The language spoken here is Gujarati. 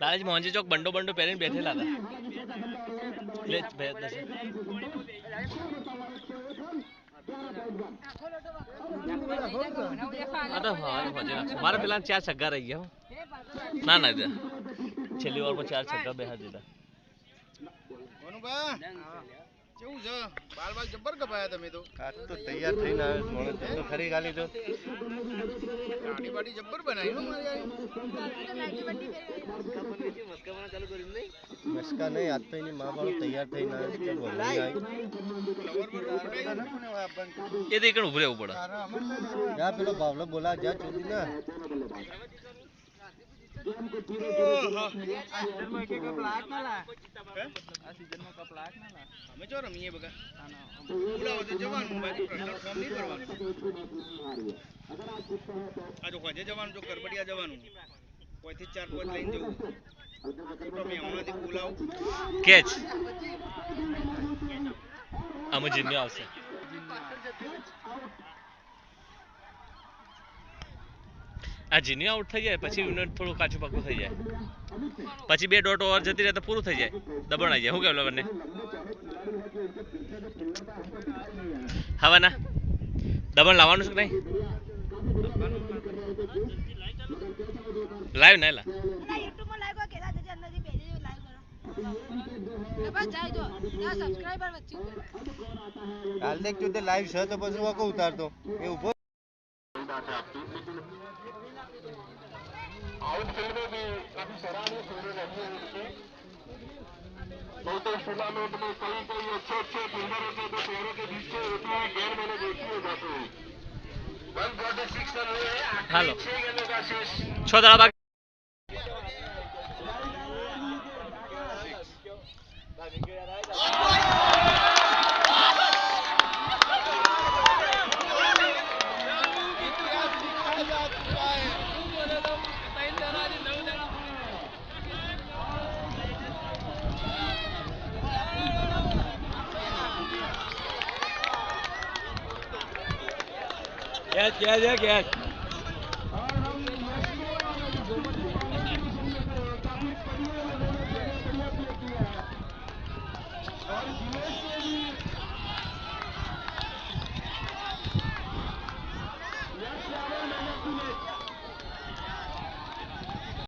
લાલચ મોહનજી ચોક બંડો બંડો પહેરીને બેઠેલા હતા. લે ભાઈ દર્શન. હા હોજે નાખશું. મારે પેલા ચાર છગ્ગા રહી ગયા ના ના. છેલ્લી વારમાં ચાર છગ્ગા દીધા કોનુભા કેવું છે બાલ બાલ જબ્બર કપાયા તમે તો આ તો તૈયાર થઈને આવ્યો છું. મને તો ખરી ગાલી તો ગાડી બાડી જબ્બર બનાવી હો મારી આઈ. મસ્કા નહીં આજ તો એની મા બાળો તૈયાર થઈને આવ્યો. એ તો એકણ ઉભું રહેવું પડે જા પેલો બાવલો બોલા જા ચોદી ના અમે જો રમીએ બગા બોલાવો તો જવાનું બાકી પ્રશ્ન ફોર્મ નહીં ભરવાનું આ જો ખોજે જવાનું જો કરબડિયા જવાનું કોઈથી ચાર પાંચ લઈને જવું તો મેં હમણાંથી બોલાવું કેચ આમાં જીન્યો આવશે આ જીની આઉટ થઈ જાય પછી યુનિટ થોડું કાચું પાકું થઈ જાય. પછી બે ડોટ ઓવર જતી રહે તો પૂરું થઈ જાય દબાણ આવી જાય. શું કેવું બંને હવે ના દબાણ લાવવાનું છે કે નહીં? લાઈવ ના લાઈવ છે તો પછી વાકો ઉતારતો. એ ઊભો अंदाज है आपकी लेकिन आउट टूर्नामेंट में कई कई अच्छे अच्छे फील्डरों के दो चेहरों के बीच से होती है गेम मैंने देखी है जैसे वन फोर्टी सिक्स रन हुए हैं छह गेंदों का शेष छह બાકી કેચ કેચ કેચ